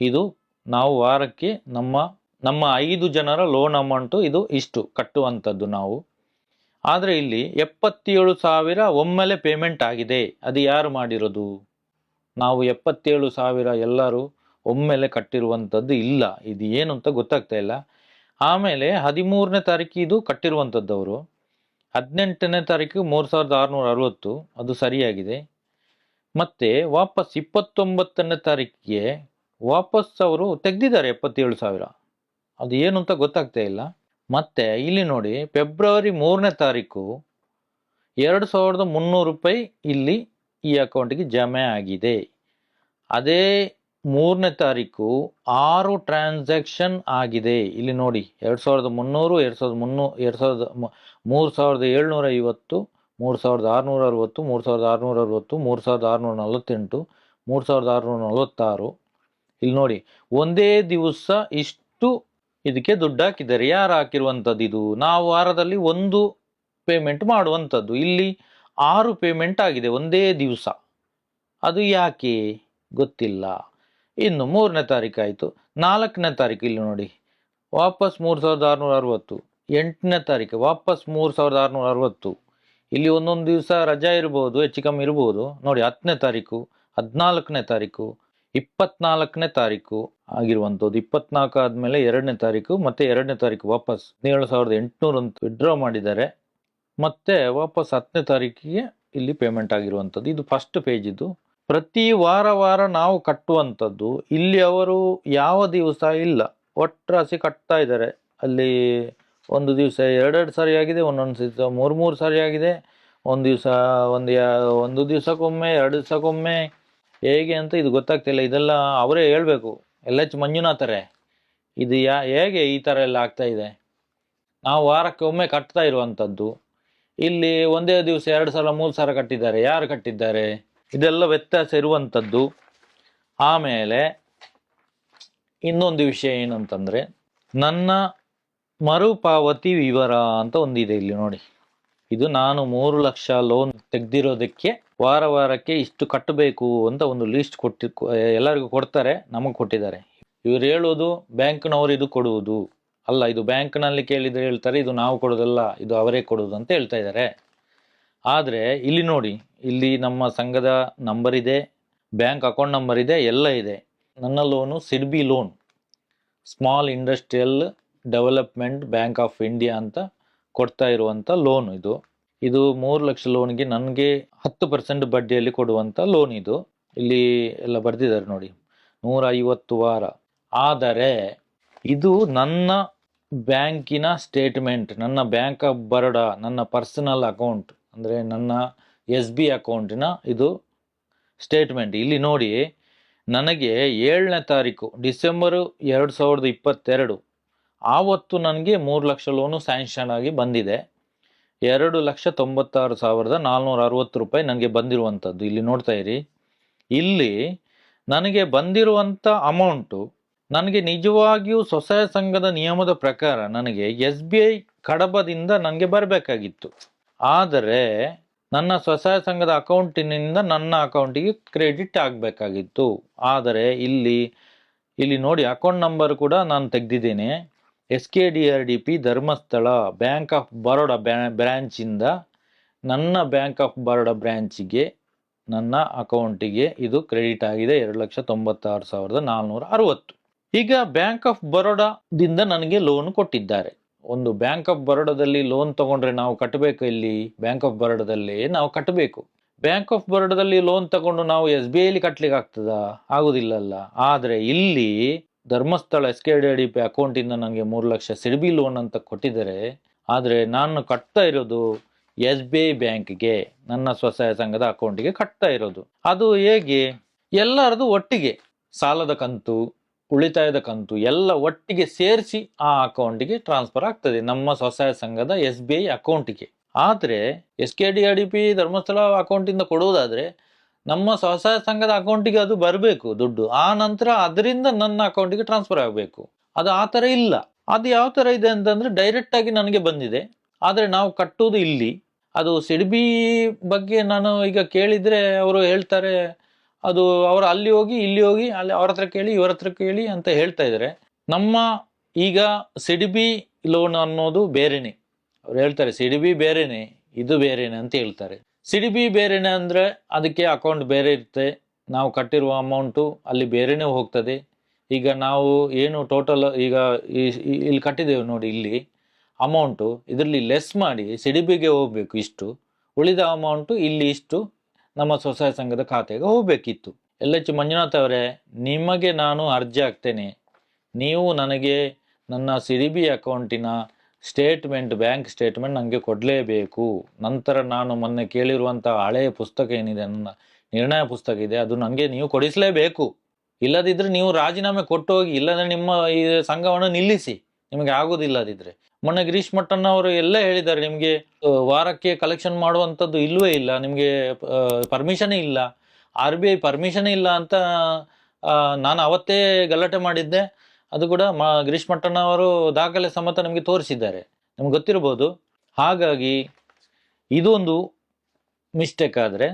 ಇದು ನಾವು ವಾರಕ್ಕೆ ನಮ್ಮ ನಮ್ಮ ಐದು ಜನರ ಲೋನ್ ಅಮೌಂಟು ಇದು ಇಷ್ಟು ಕಟ್ಟುವಂಥದ್ದು ನಾವು. ಆದರೆ ಇಲ್ಲಿ ಎಪ್ಪತ್ತೇಳು ಸಾವಿರ ಒಮ್ಮೆಲೆ ಪೇಮೆಂಟ್ ಆಗಿದೆ. ಅದು ಯಾರು ಮಾಡಿರೋದು? ನಾವು ಎಪ್ಪತ್ತೇಳು ಸಾವಿರ ಎಲ್ಲರೂ ಒಮ್ಮೆಲೆ ಕಟ್ಟಿರುವಂಥದ್ದು ಇಲ್ಲ. ಇದು ಏನು ಅಂತ ಗೊತ್ತಾಗ್ತಾ ಇಲ್ಲ. ಆಮೇಲೆ ಹದಿಮೂರನೇ ತಾರೀಕು ಇದು ಕಟ್ಟಿರುವಂಥದ್ದು ಅವರು ಹದಿನೆಂಟನೇ ತಾರೀಕು ಮೂರು ಸಾವಿರದ ಆರುನೂರ ಅರವತ್ತು. ಅದು ಸರಿಯಾಗಿದೆ. ಮತ್ತು ವಾಪಸ್ ಇಪ್ಪತ್ತೊಂಬತ್ತನೇ ತಾರೀಕಿಗೆ ವಾಪಸ್ ಅವರು ತೆಗೆದಿದ್ದಾರೆ ಎಪ್ಪತ್ತೇಳು ಸಾವಿರ. ಅದು ಏನು ಅಂತ ಗೊತ್ತಾಗ್ತಾ ಇಲ್ಲ. ಮತ್ತು ಇಲ್ಲಿ ನೋಡಿ, ಫೆಬ್ರವರಿ ಮೂರನೇ ತಾರೀಕು ಎರಡು ಸಾವಿರದ ಮುನ್ನೂರು ರೂಪಾಯಿ ಇಲ್ಲಿ ಈ ಅಕೌಂಟಿಗೆ ಜಮೆ ಆಗಿದೆ. ಅದೇ ಮೂರನೇ ತಾರೀಕು ಆರು ಟ್ರಾನ್ಸಾಕ್ಷನ್ ಆಗಿದೆ. ಇಲ್ಲಿ ನೋಡಿ, ಎರಡು ಸಾವಿರದ ಮುನ್ನೂರು, ಎರಡು ಸಾವಿರದ ಮುನ್ನೂ, ಎರಡು ಸಾವಿರದ ಮೂರು ಸಾವಿರದ ಏಳ್ನೂರ ಐವತ್ತು, ಮೂರು ಸಾವಿರದ ಆರುನೂರ ಅರವತ್ತು, ಮೂರು ಸಾವಿರದ ಆರುನೂರ ಅರವತ್ತು, ಮೂರು ಸಾವಿರದ ಆರುನೂರ ನಲವತ್ತೆಂಟು, ಮೂರು ಸಾವಿರದ ಆರುನೂರ ನಲವತ್ತಾರು. ಇಲ್ಲಿ ನೋಡಿ, ಒಂದೇ ದಿವಸ ಇಷ್ಟು ಇದಕ್ಕೆ ದುಡ್ಡು ಹಾಕಿದ್ದಾರೆ. ಯಾರು ಹಾಕಿರುವಂಥದ್ದು ಇದು ನಾವು ವಾರದಲ್ಲಿ ಒಂದು ಪೇಮೆಂಟ್ ಮಾಡುವಂಥದ್ದು. ಇಲ್ಲಿ ಆರು ಪೇಮೆಂಟ್ ಆಗಿದೆ ಒಂದೇ ದಿವಸ. ಅದು ಯಾಕೆ? ಗೊತ್ತಿಲ್ಲ. ಇನ್ನು ಮೂರನೇ ತಾರೀಕು ಆಯಿತು. ನಾಲ್ಕನೇ ತಾರೀಕು ಇಲ್ಲಿ ನೋಡಿ. ವಾಪಸ್ ಮೂರು ಸಾವಿರದ ಆರುನೂರ ಅರವತ್ತು ಎಂಟನೇ ತಾರೀಕು, ವಾಪಸ್ ಮೂರು ಸಾವಿರದ ಆರುನೂರ ಅರವತ್ತು ಇಲ್ಲಿ ಒಂದೊಂದು ದಿವಸ ರಜಾ ಇರ್ಬೋದು, ಹೆಚ್ಚು ಕಮ್ಮಿ ಇರ್ಬೋದು. ನೋಡಿ, ಹತ್ತನೇ ತಾರೀಕು, ಹದಿನಾಲ್ಕನೇ ತಾರೀಕು, ಇಪ್ಪತ್ನಾಲ್ಕನೇ ತಾರೀಕು ಆಗಿರುವಂಥದ್ದು. ಇಪ್ಪತ್ನಾಲ್ಕು ಆದಮೇಲೆ ಎರಡನೇ ತಾರೀಕು, ಮತ್ತು ಎರಡನೇ ತಾರೀಕು ವಾಪಸ್ ಹದಿನೇಳು ಸಾವಿರದ ಎಂಟುನೂರು ಅಂತ ವಿಡ್ರಾ ಮಾಡಿದ್ದಾರೆ. ಮತ್ತೆ ವಾಪಸ್ ಹತ್ತನೇ ತಾರೀಕಿಗೆ ಇಲ್ಲಿ ಪೇಮೆಂಟ್ ಆಗಿರುವಂಥದ್ದು. ಇದು ಫಸ್ಟ್ ಪೇಜ್ ಇದು. ಪ್ರತಿ ವಾರ ವಾರ ನಾವು ಕಟ್ಟುವಂಥದ್ದು ಇಲ್ಲಿ ಅವರು ಯಾವ ದಿವಸ ಇಲ್ಲ. ಒಟ್ಟರಾಸಿ ಕಟ್ತಾ ಇದ್ದಾರೆ. ಅಲ್ಲಿ ಒಂದು ದಿವಸ ಎರಡೆರಡು ಸಾರಿ ಆಗಿದೆ, ಒಂದೊಂದು ದಿವಸ ಮೂರು ಮೂರು ಸಾರಿ ಆಗಿದೆ. ಒಂದು ದಿವಸ ಒಂದು ಒಂದು ದಿವಸಕ್ಕೊಮ್ಮೆ, ಎರಡು ದಿವಸಕ್ಕೊಮ್ಮೆ. ಹೇಗೆ ಅಂತ ಇದು ಗೊತ್ತಾಗ್ತಿಲ್ಲ ಇದೆಲ್ಲ ಅವರೇ ಹೇಳಬೇಕು. ಎಲ್ಲ ಎಚ್ ಮಂಜುನಾಥರೇ, ಇದು ಯಾ, ಹೇಗೆ ಈ ಥರ ಎಲ್ಲ ಆಗ್ತಾ ಇದೆ? ನಾವು ವಾರಕ್ಕೆ ಒಮ್ಮೆ ಕಟ್ತಾ ಇರುವಂಥದ್ದು. ಇಲ್ಲಿ ಒಂದೇ ದಿವಸ ಎರಡು ಸಲ ಮೂರು ಸಲ ಕಟ್ಟಿದ್ದಾರೆ. ಯಾರು ಕಟ್ಟಿದ್ದಾರೆ? ಇದೆಲ್ಲ ವ್ಯತ್ಯಾಸ ಇರುವಂಥದ್ದು. ಆಮೇಲೆ ಇನ್ನೊಂದು ವಿಷಯ ಏನಂತಂದರೆ, ನನ್ನ ಮರುಪಾವತಿ ವಿವರ ಅಂತ ಒಂದಿದೆ ಇಲ್ಲಿ ನೋಡಿ. ಇದು ನಾನು ಮೂರು ಲಕ್ಷ ಲೋನ್ ತೆಗೆದಿರೋದಕ್ಕೆ ವಾರ ವಾರಕ್ಕೆ ಇಷ್ಟು ಕಟ್ಟಬೇಕು ಅಂತ ಒಂದು ಲಿಸ್ಟ್ ಕೊಟ್ಟಿ, ಎಲ್ಲರಿಗೂ ಕೊಡ್ತಾರೆ, ನಮಗೆ ಕೊಟ್ಟಿದ್ದಾರೆ. ಇವ್ರು ಹೇಳೋದು ಬ್ಯಾಂಕ್ನವರು ಇದು ಕೊಡುವುದು. ಅಲ್ಲ, ಇದು ಬ್ಯಾಂಕ್ನಲ್ಲಿ ಕೇಳಿದರೆ ಹೇಳ್ತಾರೆ, ಇದು ನಾವು ಕೊಡೋದಲ್ಲ, ಇದು ಅವರೇ ಕೊಡೋದು ಅಂತ ಹೇಳ್ತಾ ಇದ್ದಾರೆ. ಆದರೆ ಇಲ್ಲಿ ನೋಡಿ ಇಲ್ಲಿ ನಮ್ಮ ಸಂಘದ ನಂಬರ್ ಇದೆ ಬ್ಯಾಂಕ್ ಅಕೌಂಟ್ ನಂಬರ್ ಇದೆ, ಎಲ್ಲ ಇದೆ. ನನ್ನ loan SIDBI loan small industrial development bank of India ಅಂತ ಕೊಡ್ತಾ ಇರುವಂಥ ಲೋನ್ ಇದು. ಇದು ಮೂರು ಲಕ್ಷ ಲೋನ್ಗೆ ನನಗೆ ಹತ್ತು ಪರ್ಸೆಂಟ್ ಬಡ್ಡಿಯಲ್ಲಿ ಕೊಡುವಂಥ ಲೋನ್ ಇದು. ಇಲ್ಲಿ ಎಲ್ಲ ಬರೆದಿದ್ದಾರೆ ನೋಡಿ, ನೂರ ಐವತ್ತು ವಾರ. ಆದರೆ ಇದು ನನ್ನ ಬ್ಯಾಂಕಿನ ಸ್ಟೇಟ್ಮೆಂಟ್ ನನ್ನ ಬ್ಯಾಂಕ್ ಆಫ್ ಬರೋಡ ನನ್ನ ಪರ್ಸನಲ್ ಅಕೌಂಟ್ ಅಂದರೆ ನನ್ನ ಎಸ್ ಬಿ ಅಕೌಂಟಿನ ಇದು ಸ್ಟೇಟ್ಮೆಂಟ್. ಇಲ್ಲಿ ನೋಡಿ, ನನಗೆ ಏಳನೇ ತಾರೀಕು ಡಿಸೆಂಬರು ಎರಡು ಸಾವಿರದ ಇಪ್ಪತ್ತೆರಡು, ಆವತ್ತು ನನಗೆ ಮೂರು ಲಕ್ಷ ಲೋನು ಸ್ಯಾಂಕ್ಷನ್ ಆಗಿ ಬಂದಿದೆ. ಎರಡು ಲಕ್ಷ ತೊಂಬತ್ತಾರು ಸಾವಿರದ ನಾಲ್ನೂರ ಅರವತ್ತು ರೂಪಾಯಿ ನನಗೆ ಬಂದಿರುವಂಥದ್ದು. ಇಲ್ಲಿ ನೋಡ್ತಾ ಇರಿ. ಇಲ್ಲಿ ನನಗೆ ಬಂದಿರುವಂಥ ಅಮೌಂಟು ನನಗೆ ನಿಜವಾಗಿಯೂ ಸ್ವಸಹಾಯ ಸಂಘದ ನಿಯಮದ ಪ್ರಕಾರ ನನಗೆ ಎಸ್ ಬಿ ಐ ಕಡಬದಿಂದ ನನಗೆ ಬರಬೇಕಾಗಿತ್ತು. ಆದರೆ ನನ್ನ ಸ್ವಸಹಾಯ ಸಂಘದ ಅಕೌಂಟಿನಿಂದ ನನ್ನ ಅಕೌಂಟಿಗೆ ಕ್ರೆಡಿಟ್ ಆಗಬೇಕಾಗಿತ್ತು. ಆದರೆ ಇಲ್ಲಿ ಇಲ್ಲಿ ನೋಡಿ ಅಕೌಂಟ್ ನಂಬರ್ ಕೂಡ ನಾನು ತೆಗೆದಿದ್ದೇನೆ. S K D R D P Dharmasthala, bank of Baroda ಬ್ರ್ಯಾಂಚಿಂದ ನನ್ನ ಬ್ಯಾಂಕ್ ಆಫ್ ಬರೋಡಾ ಬ್ರ್ಯಾಂಚಿಗೆ ನನ್ನ ಅಕೌಂಟಿಗೆ ಇದು ಕ್ರೆಡಿಟ್ ಆಗಿದೆ ಎರಡು ಲಕ್ಷ ತೊಂಬತ್ತಾರು ಸಾವಿರದ ನಾಲ್ನೂರ ಅರವತ್ತು. ಈಗ ಬ್ಯಾಂಕ್ ಆಫ್ ಬರೋಡಾದಿಂದ ನನಗೆ ಲೋನ್ ಕೊಟ್ಟಿದ್ದಾರೆ. ಒಂದು ಬ್ಯಾಂಕ್ ಆಫ್ ಬರೋಡದಲ್ಲಿ ಲೋನ್ ತಗೊಂಡ್ರೆ ನಾವು ಕಟ್ಟಬೇಕು ಇಲ್ಲಿ? ಬ್ಯಾಂಕ್ ಆಫ್ ಬರೋಡಾದಲ್ಲಿ ನಾವು ಕಟ್ಟಬೇಕು ಬ್ಯಾಂಕ್ ಆಫ್ ಬರೋಡದಲ್ಲಿ ಲೋನ್ ತಗೊಂಡು ನಾವು ಎಸ್ ಬಿ ಐಲಿ ಕಟ್ಲಿಕ್ಕೆ ಆಗ್ತದಾ? ಆಗುದಿಲ್ಲಲ್ಲ. ಆದರೆ ಇಲ್ಲಿ Dharmasthala S K D D P ಅಕೌಂಟಿಂದ ನನಗೆ ಮೂರು ಲಕ್ಷ ಸಿಡಿಬಿ ಲೋನ್ ಅಂತ ಕೊಟ್ಟಿದ್ದಾರೆ. ಆದರೆ ನಾನು ಕಟ್ತಾ ಇರೋದು ಎಸ್ ಬಿ ಐ ಬ್ಯಾಂಕ್ಗೆ, ನನ್ನ ಸ್ವಸಹಾಯ ಸಂಘದ ಅಕೌಂಟಿಗೆ ಕಟ್ತಾ ಇರೋದು. ಅದು ಹೇಗೆ? ಎಲ್ಲರದು ಒಟ್ಟಿಗೆ. ಸಾಲದ ಕಂತು ಉಳಿತಾಯದ ಕಂತು ಎಲ್ಲ ಒಟ್ಟಿಗೆ ಸೇರಿಸಿ ಆ ಅಕೌಂಟಿಗೆ ಟ್ರಾನ್ಸ್ಫರ್ ಆಗ್ತದೆ. ನಮ್ಮ ಸ್ವಸಹಾಯ ಸಂಘದ ಎಸ್ ಬಿ ಐ ಅಕೌಂಟಿಗೆ ಆದರೆ S K D D P Dharmasthala ಅಕೌಂಟಿಂದ ಕೊಡುವುದಾದರೆ ನಮ್ಮ ಸ್ವಸಹಾಯ ಸಂಘದ ಅಕೌಂಟಿಗೆ ಅದು ಬರಬೇಕು ದುಡ್ಡು. ಆ ನಂತರ ಅದರಿಂದ ನನ್ನ ಅಕೌಂಟಿಗೆ ಟ್ರಾನ್ಸ್ಫರ್ ಆಗಬೇಕು. ಅದು ಆ ಥರ ಇಲ್ಲ. ಅದು ಯಾವ ಥರ ಇದೆ ಅಂತಂದರೆ ಡೈರೆಕ್ಟಾಗಿ ನನಗೆ ಬಂದಿದೆ. ಆದರೆ ನಾವು ಕಟ್ಟುವುದು ಇಲ್ಲಿ. ಅದು ಸಿಡಿಬಿ ಬಗ್ಗೆ ನಾನು ಈಗ ಕೇಳಿದರೆ ಅವರು ಹೇಳ್ತಾರೆ ಅದು ಅವರು ಅಲ್ಲಿ ಹೋಗಿ, ಇಲ್ಲಿ ಹೋಗಿ, ಅಲ್ಲಿ ಅವ್ರ ಹತ್ರ ಕೇಳಿ, ಇವ್ರ ಹತ್ರ ಕೇಳಿ ಅಂತ ಹೇಳ್ತಾ ಇದ್ದಾರೆ ನಮ್ಮ ಈಗ ಸಿಡಿಬಿ ಲೋನ್ ಅನ್ನೋದು ಬೇರೆನೆ. ಅವ್ರು ಹೇಳ್ತಾರೆ, ಸಿಡಿಬಿ ಬೇರೆನೆ, ಇದು ಬೇರೆನೆ ಅಂತ ಹೇಳ್ತಾರೆ. ಸಿಡಿಬಿ ಬೇರೆನೆ ಅಂದ್ರೆ ಅದಕ್ಕೆ ಅಕೌಂಟ್ ಬೇರೆ ಇರುತ್ತೆ. ನಾವು ಕಟ್ಟಿರುವ ಅಮೌಂಟು ಅಲ್ಲಿ ಬೇರೆನೆ ಹೋಗ್ತದೆ. ಈಗ ನಾವು ಏನು ಟೋಟಲ್ ಈಗ ಇಲ್ಲಿ ಕಟ್ಟಿದ್ದೇವೆ ನೋಡಿ ಇಲ್ಲಿ. ಅಮೌಂಟು ಇದರಲ್ಲಿ ಲೆಸ್ ಮಾಡಿ ಸಿಡಿಬಿಗೆ ಹೋಗಬೇಕು ಇಷ್ಟು. ಉಳಿದ ಅಮೌಂಟು ಇಲ್ಲಿ ಇಷ್ಟು. ನಮ್ಮ ಸ್ವಸಹಾಯ ಸಂಘದ ಖಾತೆಗೆ ಹೋಗಬೇಕಿತ್ತು. ಎಲ್ ಎಚ್ ಮಂಜುನಾಥ್ ಅವರೇ, ನಿಮಗೆ ನಾನು ಅರ್ಜಿ ಹಾಕ್ತೇನೆ. ನೀವು ನನಗೆ ನನ್ನ ಸಿ ಡಿ ಬಿ ಅಕೌಂಟಿನ ಸ್ಟೇಟ್ಮೆಂಟ್, ಬ್ಯಾಂಕ್ ಸ್ಟೇಟ್ಮೆಂಟ್ ನನಗೆ ಕೊಡಲೇಬೇಕು. ನಂತರ ನಾನು ಮೊನ್ನೆ ಕೇಳಿರುವಂಥ ಹಳೆಯ ಪುಸ್ತಕ ಏನಿದೆ, ನನ್ನ ನಿರ್ಣಯ ಪುಸ್ತಕ ಇದೆ, ಅದು ನನಗೆ ನೀವು ಕೊಡಿಸಲೇಬೇಕು. ಇಲ್ಲದಿದ್ದರೆ ನೀವು ರಾಜೀನಾಮೆ ಕೊಟ್ಟು ಹೋಗಿ ಇಲ್ಲದ್ರೆ ನಿಮ್ಮ ಈ ಸಂಘವನ್ನು ನಿಲ್ಲಿಸಿ. ನಿಮಗೆ ಆಗೋದಿಲ್ಲದಿದ್ರೆ. ಮೊನ್ನೆ ಗಿರೀಶ್ ಮಟ್ಟಣ್ಣ ಅವರು ಎಲ್ಲ ಹೇಳಿದ್ದಾರೆ, ನಿಮಗೆ ವಾರಕ್ಕೆ ಕಲೆಕ್ಷನ್ ಮಾಡುವಂಥದ್ದು ಇಲ್ಲವೇ ಇಲ್ಲ, ನಿಮಗೆ ಪರ್ಮಿಷನ್ ಇಲ್ಲ ಆರ್ ಬಿ ಐ ಪರ್ಮಿಷನ್ ಇಲ್ಲ ಅಂತ ನಾನು ಅವತ್ತೇ ಗಲಾಟೆ ಮಾಡಿದ್ದೆ. ಅದು ಕೂಡ ಮ, ಗಿರೀಶ್ ಮಟ್ಟಣ್ಣ ಅವರು ದಾಖಲೆ ಸಮೇತ ನಿಮಗೆ ತೋರಿಸಿದ್ದಾರೆ. ನಿಮ್ಗೆ ಗೊತ್ತಿರ್ಬೋದು. ಹಾಗಾಗಿ, ಇದೊಂದು ಮಿಸ್ಟೇಕ್ ಆದರೆ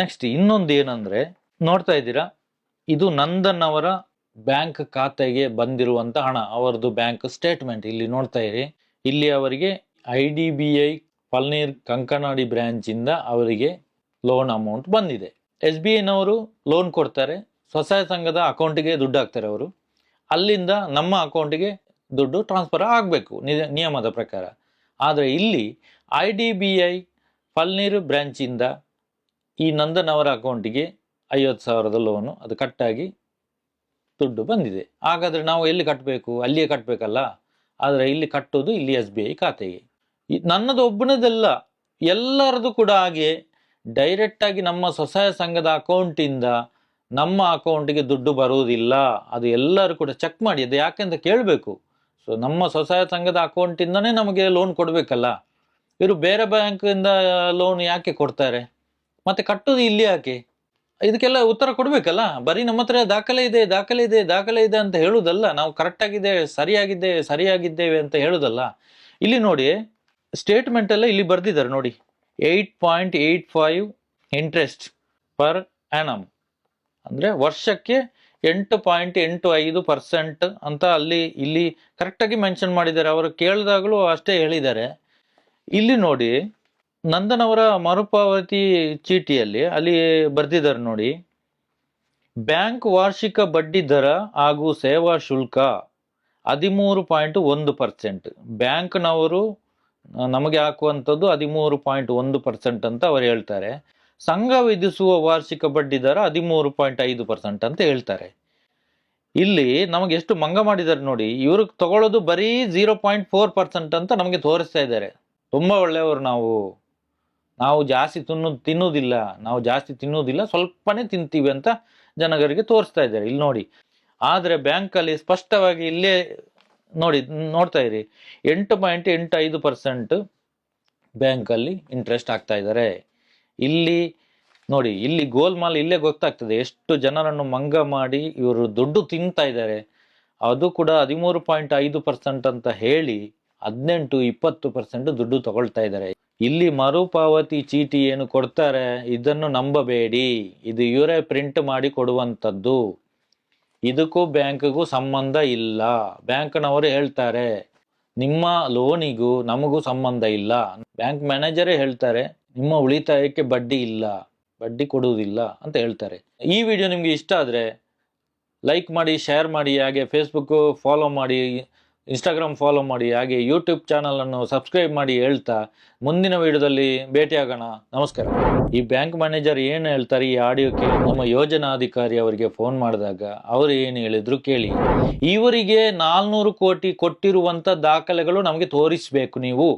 ನೆಕ್ಸ್ಟ್ ಇನ್ನೊಂದು ಏನಂದರೆ, ನೋಡ್ತಾ ಇದ್ದೀರಾ, ಇದು ನಂದನ್ ಅವರ ಬ್ಯಾಂಕ್ ಖಾತೆಗೆ ಬಂದಿರುವಂಥ ಹಣ, ಅವರದು ಬ್ಯಾಂಕ್ ಸ್ಟೇಟ್ಮೆಂಟ್ ಇಲ್ಲಿ ನೋಡ್ತಾ ಇರಿ. ಇಲ್ಲಿ ಅವರಿಗೆ I D B I, Falnir Kankanadi ಬ್ರ್ಯಾಂಚಿಂದ ಅವರಿಗೆ ಲೋನ್ ಅಮೌಂಟ್ ಬಂದಿದೆ. ಎಸ್ ಬಿ ಐನವರು ಲೋನ್ ಕೊಡ್ತಾರೆ, ಸ್ವಸಹಾಯ ಸಂಘದ ಅಕೌಂಟಿಗೆ ದುಡ್ಡು ಹಾಕ್ತಾರೆ ಅವರು. ಅಲ್ಲಿಂದ ನಮ್ಮ ಅಕೌಂಟಿಗೆ ದುಡ್ಡು ಟ್ರಾನ್ಸ್ಫರ್ ಆಗಬೇಕು ನಿಯಮದ ಪ್ರಕಾರ. ಆದರೆ ಇಲ್ಲಿ I D B I, Falnir ಬ್ರ್ಯಾಂಚಿಂದ ಈ ನಂದನ್ ಅವರ ಅಕೌಂಟಿಗೆ ಐವತ್ತು ಸಾವಿರದ ಲೋನು ಅದು ಕಟ್ಟಾಗಿ ದುಡ್ಡು ಬಂದಿದೆ. ಹಾಗಾದರೆ ನಾವು ಎಲ್ಲಿ ಕಟ್ಟಬೇಕು ಅಲ್ಲಿಯೇ ಕಟ್ಟಬೇಕಲ್ಲ ಆದರೆ ಇಲ್ಲಿ ಕಟ್ಟೋದು ಇಲ್ಲಿ ಎಸ್ ಬಿ ಐ ಖಾತೆಗೆ. ನನ್ನದು ಒಬ್ಬನದೆಲ್ಲ ಎಲ್ಲರದು ಕೂಡ ಹಾಗೆ ಡೈರೆಕ್ಟಾಗಿ ನಮ್ಮ ಸ್ವಸಹಾಯ ಸಂಘದ ಅಕೌಂಟಿಂದ ನಮ್ಮ ಅಕೌಂಟಿಗೆ ದುಡ್ಡು ಬರುವುದಿಲ್ಲ. ಅದು ಎಲ್ಲರೂ ಕೂಡ ಚೆಕ್ ಮಾಡಿ, ಅದು ಯಾಕೆಂತ ಕೇಳಬೇಕು. ಸೊ ನಮ್ಮ ಸ್ವಸಹಾಯ ಸಂಘದ ಅಕೌಂಟಿಂದನೇ ನಮಗೆ ಲೋನ್ ಕೊಡಬೇಕಲ್ಲ? ಇವರು ಬೇರೆ ಬ್ಯಾಂಕಿಂದ ಲೋನ್ ಯಾಕೆ ಕೊಡ್ತಾರೆ? ಮತ್ತೆ ಕಟ್ಟೋದು ಇಲ್ಲಿ ಯಾಕೆ? ಇದಕ್ಕೆಲ್ಲ ಉತ್ತರ ಕೊಡ್ಬೇಕಲ್ಲ? ಬರೀ ನಮ್ಮ ಹತ್ರ ದಾಖಲೆ ಇದೆ ದಾಖಲೆ ಇದೆ ದಾಖಲೆ ಇದೆ ಅಂತ ಹೇಳುದಲ್ಲ? ನಾವು ಕರೆಕ್ಟ್ ಆಗಿದೆ ಸರಿಯಾಗಿದೆ, ಸರಿಯಾಗಿದ್ದೇವೆ ಅಂತ ಹೇಳುದಲ್ಲ? ಇಲ್ಲಿ ನೋಡಿ ಸ್ಟೇಟ್ಮೆಂಟ್ ಎಲ್ಲ ಇಲ್ಲಿ ಬರ್ದಿದ್ದಾರೆ ನೋಡಿ. Eight point eight five interest per annum ಅಂದರೆ ವರ್ಷಕ್ಕೆ ಎಂಟು ಪಾಯಿಂಟ್ ಎಂಟು ಐದು ಪರ್ಸೆಂಟ್ ಅಂತ ಅಲ್ಲಿ, ಇಲ್ಲಿ ಕರೆಕ್ಟಾಗಿ ಮೆನ್ಷನ್ ಮಾಡಿದ್ದಾರೆ. ಅವರು ಕೇಳಿದಾಗಲೂ ಅಷ್ಟೇ ಹೇಳಿದ್ದಾರೆ. ಇಲ್ಲಿ ನೋಡಿ ನಂದನ್ ಅವರ ಮರುಪಾವತಿ ಚೀಟಿಯಲ್ಲಿ ಅಲ್ಲಿ ಬರ್ದಿದ್ದಾರೆ ನೋಡಿ. ಬ್ಯಾಂಕ್ ವಾರ್ಷಿಕ ಬಡ್ಡಿ ದರ ಹಾಗೂ ಸೇವಾ ಶುಲ್ಕ ಹದಿಮೂರು ಪಾಯಿಂಟ್ ಒಂದು ಪರ್ಸೆಂಟ್. ಬ್ಯಾಂಕ್ನವರು ನಮಗೆ ಹಾಕುವಂಥದ್ದು ಹದಿಮೂರು ಪಾಯಿಂಟ್ ಒಂದು ಪರ್ಸೆಂಟ್ ಅಂತ ಅವರು ಹೇಳ್ತಾರೆ. ಸಂಘ ವಿಧಿಸುವ ವಾರ್ಷಿಕ ಬಡ್ಡಿ ದರ ಹದಿಮೂರು ಪಾಯಿಂಟ್ ಐದು ಪರ್ಸೆಂಟ್ ಅಂತ ಹೇಳ್ತಾರೆ. ಇಲ್ಲಿ ನಮಗೆ ಎಷ್ಟು ಮಂಗ ಮಾಡಿದ್ದಾರೆ ನೋಡಿ. ಇವ್ರಿಗೆ ತಗೊಳ್ಳೋದು ಬರೀ ಜೀರೋ ಪಾಯಿಂಟ್ ಫೋರ್ ಪರ್ಸೆಂಟ್ ಅಂತ ನಮಗೆ ತೋರಿಸ್ತಾ ಇದ್ದಾರೆ. ತುಂಬ ಒಳ್ಳೆಯವರು ನಾವು. ನಾವು ಜಾಸ್ತಿ ತಿನ್ನು ತಿನ್ನೋದಿಲ್ಲ ನಾವು ಜಾಸ್ತಿ ತಿನ್ನೋದಿಲ್ಲ ಸ್ವಲ್ಪನೇ ತಿಂತೀವಿ ಅಂತ ಜನಗರಿಗೆ ತೋರಿಸ್ತಾ ಇದ್ದಾರೆ, ಇಲ್ಲಿ ನೋಡಿ. ಆದರೆ ಬ್ಯಾಂಕಲ್ಲಿ ಸ್ಪಷ್ಟವಾಗಿ ಇಲ್ಲೇ ನೋಡಿ, ನೋಡ್ತಾ ಇರಿ. ಎಂಟು ಪಾಯಿಂಟ್ ಎಂಟು ಐದು ಪರ್ಸೆಂಟ್ ಬ್ಯಾಂಕಲ್ಲಿ ಇಂಟ್ರೆಸ್ಟ್ ಆಗ್ತಾ ಇದ್ದಾರೆ. ಇಲ್ಲಿ ನೋಡಿ, ಇಲ್ಲಿ ಗೋಲ್ಮಾಲ್ ಇಲ್ಲೇ ಗೊತ್ತಾಗ್ತದೆ, ಎಷ್ಟು ಜನರನ್ನು ಮಂಗ ಮಾಡಿ ಇವರು ದುಡ್ಡು ತಿಂತಾ ಇದ್ದಾರೆ. ಅದು ಕೂಡ ಹದಿಮೂರು ಪಾಯಿಂಟ್ ಐದು ಪರ್ಸೆಂಟ್ ಅಂತ ಹೇಳಿ ಹದಿನೆಂಟು, ಇಪ್ಪತ್ತು ಪರ್ಸೆಂಟ್ ದುಡ್ಡು ತಗೊಳ್ತಾ ಇದ್ದಾರೆ. ಇಲ್ಲಿ ಮರುಪಾವತಿ ಚೀಟಿ ಏನು ಕೊಡ್ತಾರೆ? ಇದನ್ನು ನಂಬಬೇಡಿ. ಇದು ಇವರೇ ಪ್ರಿಂಟ್ ಮಾಡಿ ಕೊಡುವಂಥದ್ದು. ಇದಕ್ಕೂ ಬ್ಯಾಂಕ್ಗೂ ಸಂಬಂಧ ಇಲ್ಲ. ಬ್ಯಾಂಕ್ನವರು ಹೇಳ್ತಾರೆ, ನಿಮ್ಮ ಲೋನಿಗೂ ನಮಗೂ ಸಂಬಂಧ ಇಲ್ಲ. ಬ್ಯಾಂಕ್ ಮ್ಯಾನೇಜರೇ ಹೇಳ್ತಾರೆ, ನಿಮ್ಮ ಉಳಿತಾಯಕ್ಕೆ ಬಡ್ಡಿ ಇಲ್ಲ, ಬಡ್ಡಿ ಕೊಡುವುದಿಲ್ಲ ಅಂತ ಹೇಳ್ತಾರೆ. ಈ ವಿಡಿಯೋ ನಿಮಗೆ ಇಷ್ಟ ಆದರೆ, ಲೈಕ್ ಮಾಡಿ, ಶೇರ್ ಮಾಡಿ, ಹಾಗೆ ಫೇಸ್ಬುಕ್ ಫಾಲೋ ಮಾಡಿ. ಇನ್ಸ್ಟಾಗ್ರಾಮ್ ಫಾಲೋ ಮಾಡಿ, ಹಾಗೆ ಯೂಟ್ಯೂಬ್ ಚಾನಲನ್ನು ಸಬ್ಸ್ಕ್ರೈಬ್ ಮಾಡಿ ಹೇಳ್ತಾ ಮುಂದಿನ ವಿಡಿಯೋದಲ್ಲಿ ಭೇಟಿಯಾಗೋಣ. ನಮಸ್ಕಾರ. ಈ ಬ್ಯಾಂಕ್ ಮ್ಯಾನೇಜರ್ ಏನು ಹೇಳ್ತಾರೆ ಈ ಆಡಿಯೋ ಕೇಳಿ ನಮ್ಮ ಯೋಜನಾಧಿಕಾರಿ ಅವರಿಗೆ ಫೋನ್ ಮಾಡಿದಾಗ ಅವರು ಏನು ಹೇಳಿದ್ರು ಕೇಳಿ. ಇವರಿಗೆ ನಾಲ್ನೂರು ಕೋಟಿ ಕೊಟ್ಟಿರುವಂಥ ದಾಖಲೆಗಳು ನಮಗೆ ತೋರಿಸಬೇಕು ನೀವು.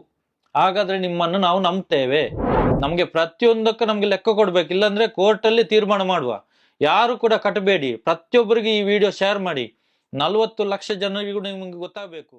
ಹಾಗಾದ್ರೆ ನಿಮ್ಮನ್ನು ನಾವು ನಂಬ್ತೇವೆ. ನಮಗೆ ಪ್ರತಿಯೊಂದಕ್ಕೂ ನಮಗೆ ಲೆಕ್ಕ ಕೊಡಬೇಕು. ಇಲ್ಲಾಂದರೆ ಕೋರ್ಟಲ್ಲಿ ತೀರ್ಮಾನ ಮಾಡುವ. ಯಾರು ಕೂಡ ಕಟ್ಟಬೇಡಿ. ಪ್ರತಿಯೊಬ್ಬರಿಗೆ ಈ ವಿಡಿಯೋ ಶೇರ್ ಮಾಡಿ. ನಲವತ್ತು ಲಕ್ಷ ಜನರಿಗೂ ನಿಮಗೆ ಗೊತ್ತಾಗಬೇಕು.